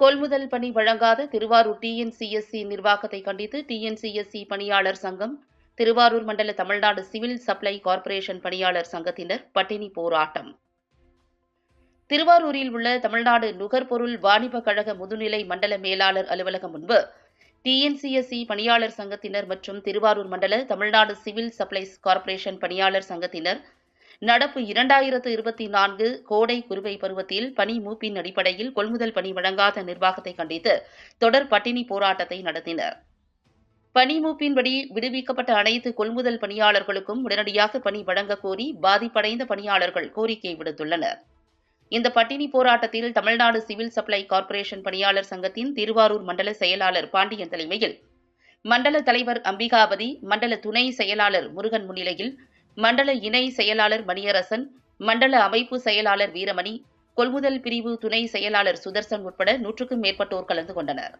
கொள்முதல் பணி வழங்காத திருவாரூர் டிஎன்சிஎஸ்சி நிர்வாகத்தை கண்டித்து டிஎன்சிஎஸ்சி பணியாளர் சங்கம் திருவாரூர் மண்டல தமிழ்நாடு சிவில் சப்ளை கார்ப்பரேஷன் பணியாளர் சங்கத்தினர் பட்டினி போராட்டம். திருவாரூரில் உள்ள தமிழ்நாடு நுகர்பொருள் வாணிப கழக முதுநிலை மண்டல மேலாளர் அலுவலகம் முன்பு டிஎன்சிஎஸ்சி பணியாளர் சங்கத்தினர் மற்றும் திருவாரூர் மண்டல தமிழ்நாடு சிவில் சப்ளைஸ் கார்ப்பரேஷன் பணியாளர் சங்கத்தினர் நடப்பு இரண்டாயிரத்து இருபத்தி நான்கு கோடை குறுவை பருவத்தில் பணி மூப்பின் அடிப்படையில் கொள்முதல் பணி வழங்காத நிர்வாகத்தை கண்டித்து தொடர் பட்டினி போராட்டத்தை நடத்தினர். பணி மூப்பின்படி விடுவிக்கப்பட்ட அனைத்து கொள்முதல் பணியாளர்களுக்கும் உடனடியாக பணி வழங்கக் கோரி பாதிப்படைந்த பணியாளர்கள் கோரிக்கை விடுத்துள்ளனர். இந்த பட்டினி போராட்டத்தில் தமிழ்நாடு சிவில் சப்ளை கார்ப்பரேஷன் பணியாளர் சங்கத்தின் திருவாரூர் மண்டல செயலாளர் பாண்டியன் தலைமையில் மண்டல தலைவர் அம்பிகாபதி மண்டல துணை செயலாளர் முருகன் முன்னிலையில் மண்டல இணை செயலாளர் மணியரசன் மண்டல அமைப்பு செயலாளர் வீரமணி கொள்முதல் பிரிவு துணை செயலாளர் சுதர்சன் உட்பட நூற்றுக்கும் மேற்பட்டோர் கலந்து கொண்டனர்.